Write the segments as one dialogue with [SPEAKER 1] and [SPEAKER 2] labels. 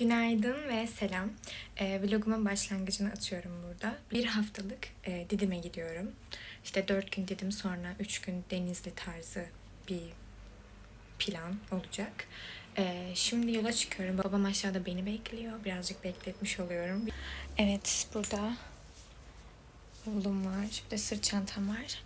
[SPEAKER 1] Günaydın ve selam. Ee, vlogumun başlangıcını atıyorum burada. Bir haftalık e, Didim'e gidiyorum. İşte dört gün Didim sonra üç gün Denizli tarzı bir plan olacak. Ee, şimdi yola çıkıyorum. Babam aşağıda beni bekliyor. Birazcık bekletmiş oluyorum. Evet burada bavulum var. De sırt çantam var.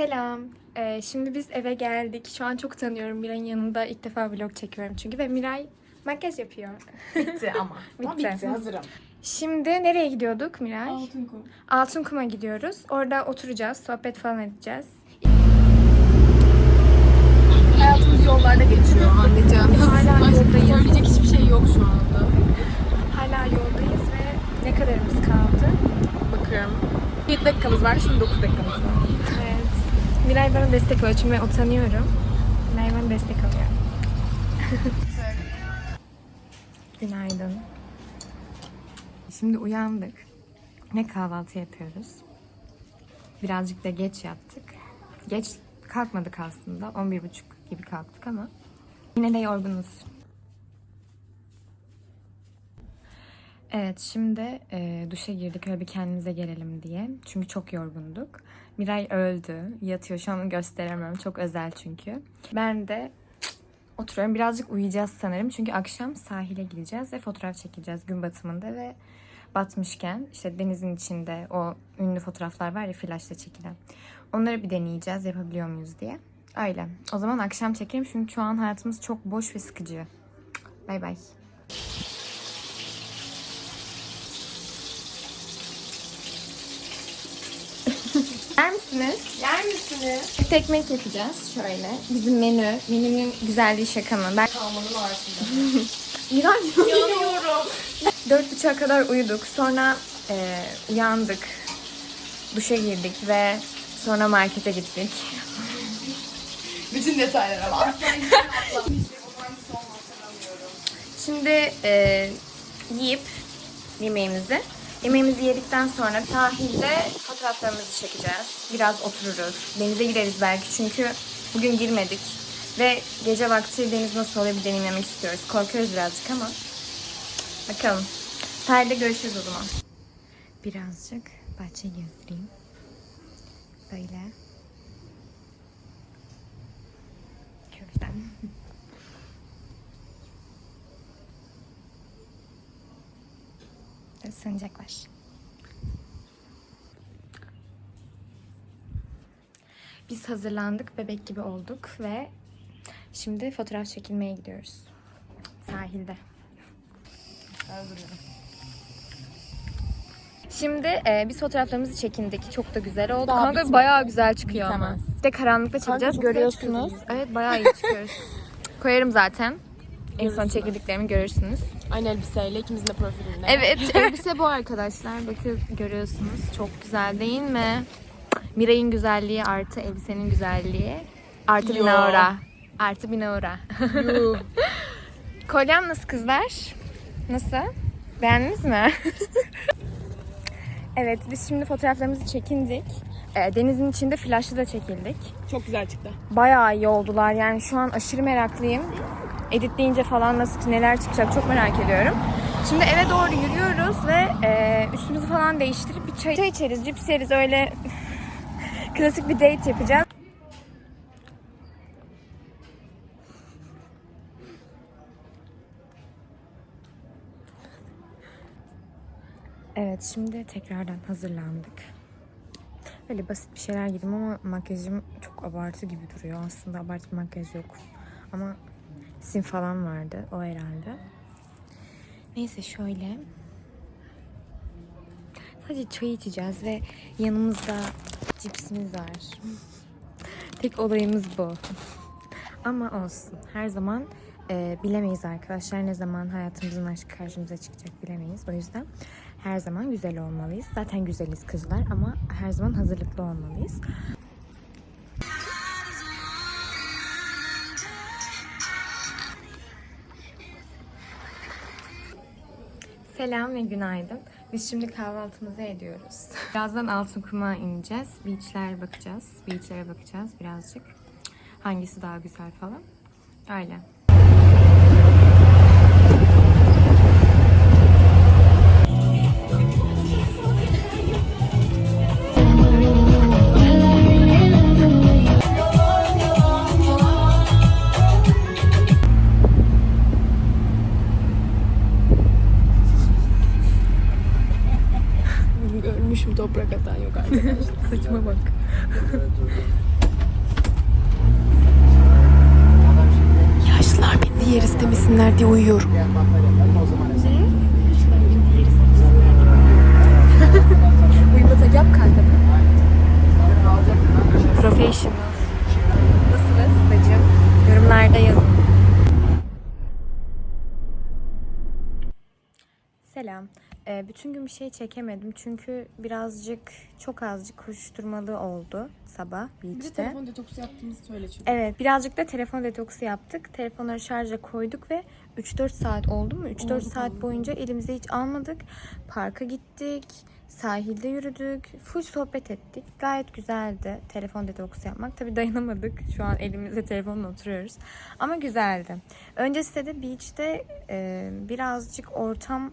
[SPEAKER 1] Selam. Ee, şimdi biz eve geldik. Şu an çok tanıyorum. Miray'ın yanında ilk defa vlog çekiyorum çünkü. Ve Miray makyaj yapıyor.
[SPEAKER 2] Bitti ama. Ama
[SPEAKER 1] Bitti.
[SPEAKER 2] bitti. hazırım.
[SPEAKER 1] Şimdi nereye gidiyorduk Miray?
[SPEAKER 2] Altınkum.
[SPEAKER 1] Altınkum'a gidiyoruz. Orada oturacağız, sohbet falan edeceğiz.
[SPEAKER 2] Hayatımız yollarda geçiyor anneciğim.
[SPEAKER 1] Hala yoldayız.
[SPEAKER 2] Söyleyecek hiçbir şey yok şu anda.
[SPEAKER 1] Hala yoldayız ve ne kadarımız kaldı?
[SPEAKER 2] Bakıyorum. 7 dakikamız var, şimdi 9 dakikamız var.
[SPEAKER 1] Evet. Miray bana destek oluyor çünkü utanıyorum. Miray bana destek oluyor. Günaydın. Şimdi uyandık. Ne kahvaltı yapıyoruz? Birazcık da geç yattık. Geç kalkmadık aslında. 11.30 gibi kalktık ama yine de yorgunuz. Evet şimdi e, duşa girdik öyle bir kendimize gelelim diye. Çünkü çok yorgunduk. Miray öldü. Yatıyor şu an gösteremem. Çok özel çünkü. Ben de oturuyorum. Birazcık uyuyacağız sanırım. Çünkü akşam sahile gideceğiz ve fotoğraf çekeceğiz gün batımında ve batmışken işte denizin içinde o ünlü fotoğraflar var ya flaşla çekilen. Onları bir deneyeceğiz yapabiliyor muyuz diye. Öyle. O zaman akşam çekelim çünkü şu an hayatımız çok boş ve sıkıcı. Bay bay. Yer misiniz?
[SPEAKER 2] Yer misiniz?
[SPEAKER 1] Bir ekmek yapacağız şöyle. Bizim menü. Menünün güzelliği şaka mı? Ben
[SPEAKER 2] Kalmanın arasında.
[SPEAKER 1] İran
[SPEAKER 2] Yanıyorum.
[SPEAKER 1] Dört buçuğa kadar uyuduk. Sonra e, uyandık. Duşa girdik ve sonra markete gittik.
[SPEAKER 2] Bütün detaylara bak.
[SPEAKER 1] Şimdi e, yiyip yemeğimizi Yemeğimizi yedikten sonra sahilde fotoğraflarımızı çekeceğiz. Biraz otururuz. Denize gireriz belki çünkü bugün girmedik. Ve gece vakti deniz nasıl oluyor bir deneyimlemek istiyoruz. Korkuyoruz birazcık ama bakalım. Sahilde görüşürüz o zaman. Birazcık bahçe gezdireyim. Böyle. Köftem. Sancak var. Biz hazırlandık, bebek gibi olduk ve şimdi fotoğraf çekilmeye gidiyoruz. Sahilde. Şimdi e, biz fotoğraflarımızı çekindik. Çok da güzel oldu.
[SPEAKER 2] Daha
[SPEAKER 1] Kanka
[SPEAKER 2] bitmedi.
[SPEAKER 1] bayağı güzel çıkıyor ama.
[SPEAKER 2] Bitemez.
[SPEAKER 1] Bir de karanlıkta çekeceğiz.
[SPEAKER 2] çok güzel
[SPEAKER 1] Görüyorsunuz. Evet bayağı iyi çıkıyoruz. Koyarım zaten. En son
[SPEAKER 2] Görürsünüz.
[SPEAKER 1] çekildiklerimi görürsünüz.
[SPEAKER 2] Aynı elbiseyle ikimizin de profilinde.
[SPEAKER 1] Evet, elbise bu arkadaşlar. Bakın görüyorsunuz. Çok güzel değil mi? Miray'ın güzelliği artı elbisenin güzelliği. Artı bir
[SPEAKER 2] Yo.
[SPEAKER 1] aura. Artı bir aura. Kolyem nasıl kızlar? Nasıl? Beğendiniz mi? evet, biz şimdi fotoğraflarımızı çekindik. Ee, denizin içinde flaşlı da çekildik.
[SPEAKER 2] Çok güzel çıktı.
[SPEAKER 1] Bayağı iyi oldular. Yani şu an aşırı meraklıyım. Editleyince falan nasıl neler çıkacak çok merak ediyorum. Şimdi eve doğru yürüyoruz ve e, üstümüzü falan değiştirip bir çay, çay içeriz, cips yeriz öyle klasik bir date yapacağız. Evet şimdi tekrardan hazırlandık. Böyle basit bir şeyler giydim ama makyajım çok abartı gibi duruyor. Aslında abartı makyaj yok. Ama sim falan vardı o herhalde. Neyse şöyle. Sadece çay içeceğiz ve yanımızda cipsimiz var. Tek olayımız bu. Ama olsun. Her zaman e, bilemeyiz arkadaşlar. Ne zaman hayatımızın aşkı karşımıza çıkacak bilemeyiz. O yüzden her zaman güzel olmalıyız. Zaten güzeliz kızlar ama her zaman hazırlıklı olmalıyız. Selam ve günaydın. Biz şimdi kahvaltımızı ediyoruz. Birazdan Altınkum'a ineceğiz. Beach'ler bakacağız. Beach'lere bakacağız birazcık. Hangisi daha güzel falan. Öyle.
[SPEAKER 2] Yer istemesinler diye uyuyorum.
[SPEAKER 1] Uyumada yap kanka. Professional. Nasılsınız bacım? Yorumlarda yazın. Selam. Ee, bütün gün bir şey çekemedim çünkü birazcık çok azıcık koşturmalı oldu sabah
[SPEAKER 2] Bir de
[SPEAKER 1] beach'te.
[SPEAKER 2] telefon detoksu yaptığımızı söyle çünkü.
[SPEAKER 1] Evet birazcık da telefon detoksu yaptık. Telefonları şarja koyduk ve 3-4 saat oldu mu? 3-4
[SPEAKER 2] Oldu,
[SPEAKER 1] saat
[SPEAKER 2] oldu.
[SPEAKER 1] boyunca elimize hiç almadık. Parka gittik. Sahilde yürüdük. Full sohbet ettik. Gayet güzeldi telefon detoksu yapmak. Tabii dayanamadık. Şu an elimizde telefonla oturuyoruz. Ama güzeldi. Öncesinde de beach'te e, birazcık ortam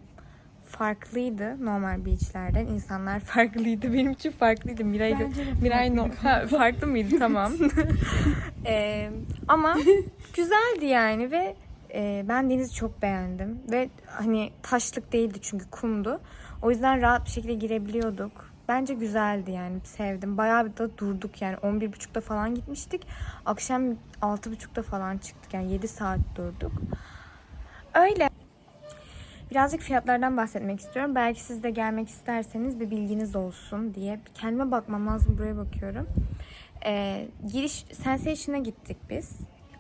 [SPEAKER 1] farklıydı normal beachlerden. İnsanlar farklıydı. Benim için farklıydı. Miray, Miray no, ha, farklı mıydı? Tamam. Ee, ama güzeldi yani ve e, ben denizi çok beğendim ve hani taşlık değildi çünkü kumdu. O yüzden rahat bir şekilde girebiliyorduk. Bence güzeldi yani sevdim. Bayağı bir da durduk yani 11.30'da falan gitmiştik. Akşam 6.30'da falan çıktık yani 7 saat durduk. Öyle. Birazcık fiyatlardan bahsetmek istiyorum. Belki siz de gelmek isterseniz bir bilginiz olsun diye. Kendime bakmam lazım buraya bakıyorum. Ee, giriş Sensation'a gittik biz.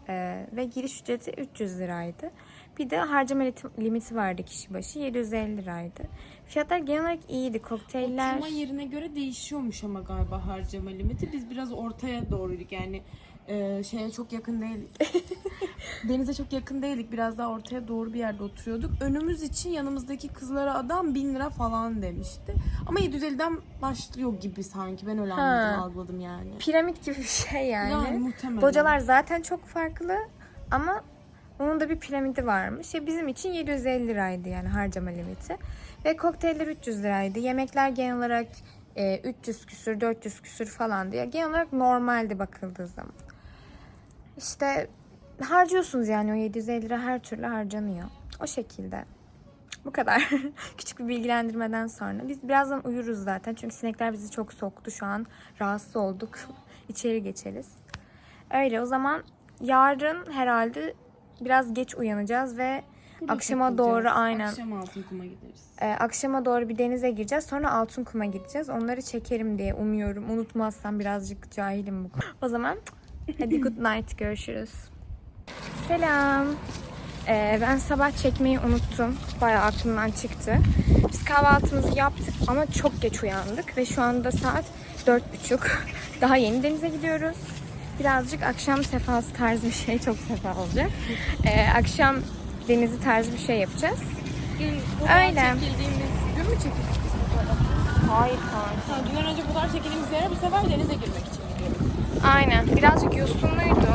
[SPEAKER 1] Ee, ve giriş ücreti 300 liraydı. Bir de harcama limiti- vardı kişi başı 750 liraydı. Fiyatlar genel olarak iyiydi. Kokteyller
[SPEAKER 2] Oturma yerine göre değişiyormuş ama galiba harcama limiti. Biz biraz ortaya doğruyduk yani e, şeye çok yakın değildik. Denize çok yakın değildik. Biraz daha ortaya doğru bir yerde oturuyorduk. Önümüz için yanımızdaki kızlara adam 1000 lira falan demişti. Ama 750'den başlıyor gibi sanki. Ben öyle
[SPEAKER 1] Ha.
[SPEAKER 2] anladım, algıladım yani.
[SPEAKER 1] piramit gibi bir şey yani.
[SPEAKER 2] Yani muhtemelen.
[SPEAKER 1] Bocalar zaten çok farklı ama onun da bir piramidi varmış. Ya bizim için 750 liraydı yani harcama limiti. Ve kokteyller 300 liraydı. Yemekler genel olarak e, 300 küsür, 400 küsür falandı. Ya genel olarak normaldi bakıldığı zaman. İşte harcıyorsunuz yani o 750 lira her türlü harcanıyor. O şekilde. Bu kadar. Küçük bir bilgilendirmeden sonra. Biz birazdan uyuruz zaten. Çünkü sinekler bizi çok soktu şu an. Rahatsız olduk. İçeri geçeriz. Öyle o zaman yarın herhalde biraz geç uyanacağız ve
[SPEAKER 2] Burada
[SPEAKER 1] akşama doğru aynen
[SPEAKER 2] Akşam altın kuma gideriz.
[SPEAKER 1] e, akşama doğru bir denize gireceğiz. Sonra Altınkum'a gideceğiz. Onları çekerim diye umuyorum. Unutmazsam birazcık cahilim bu konuda. O zaman hadi good night görüşürüz. Selam. Ee, ben sabah çekmeyi unuttum. Bayağı aklımdan çıktı. Biz kahvaltımızı yaptık ama çok geç uyandık ve şu anda saat dört buçuk. Daha yeni denize gidiyoruz. Birazcık akşam sefası tarzı bir şey çok sefa olacak. Ee, akşam denizi tarzı bir şey yapacağız. Öyle.
[SPEAKER 2] Çekildiğimiz gün mü çekildik biz bu kadar?
[SPEAKER 1] Hayır kanka.
[SPEAKER 2] Dünden önce fotoğraf çekildiğimiz yere bu sefer denize girmek için gidiyoruz.
[SPEAKER 1] Aynen. Birazcık yosunluydu.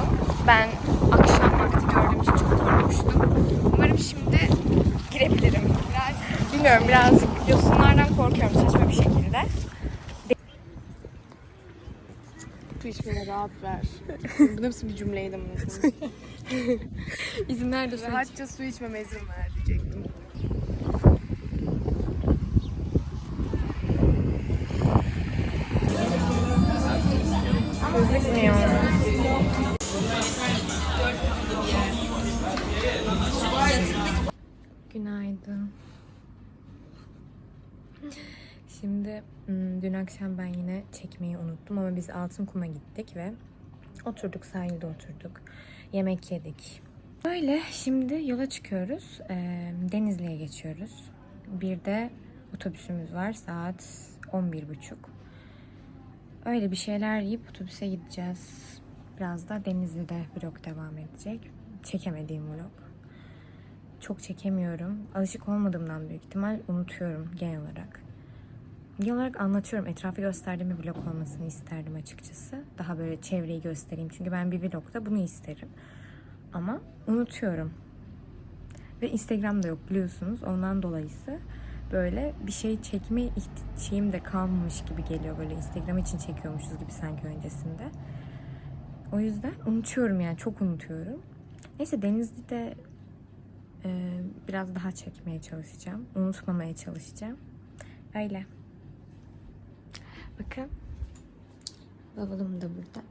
[SPEAKER 1] Ben akşam vakti gördüğüm için çok korkmuştum. Umarım şimdi girebilirim. Biraz, bilmiyorum birazcık yosunlardan korkuyorum saçma bir şekilde.
[SPEAKER 2] Su içmene rahat ver. Bu nasıl bir cümleydi bunu?
[SPEAKER 1] İzin ver de su iç.
[SPEAKER 2] Rahatça su içmeme izin ver diyecektim.
[SPEAKER 1] Gözükmüyor. Günaydın. Şimdi dün akşam ben yine çekmeyi unuttum ama biz Altınkum'a gittik ve oturduk sahilde oturduk. Yemek yedik. Böyle şimdi yola çıkıyoruz. Denizli'ye geçiyoruz. Bir de otobüsümüz var saat 11.30. Öyle bir şeyler yiyip otobüse gideceğiz. Biraz da Denizli'de vlog devam edecek. Çekemediğim vlog. çok çekemiyorum. Alışık olmadığımdan büyük ihtimal unutuyorum genel olarak. Genel olarak anlatıyorum. Etrafı gösterdiğim bir vlog olmasını isterdim açıkçası. Daha böyle çevreyi göstereyim. Çünkü ben bir vlogda bunu isterim. Ama unutuyorum. Ve Instagram'da yok biliyorsunuz. Ondan dolayısı böyle bir şey çekme şeyim de kalmamış gibi geliyor. Böyle Instagram için çekiyormuşuz gibi sanki öncesinde. O yüzden unutuyorum yani çok unutuyorum. Neyse Denizli'de e, biraz daha çekmeye çalışacağım. Unutmamaya çalışacağım. Öyle. Bakın. Bavulum da burada.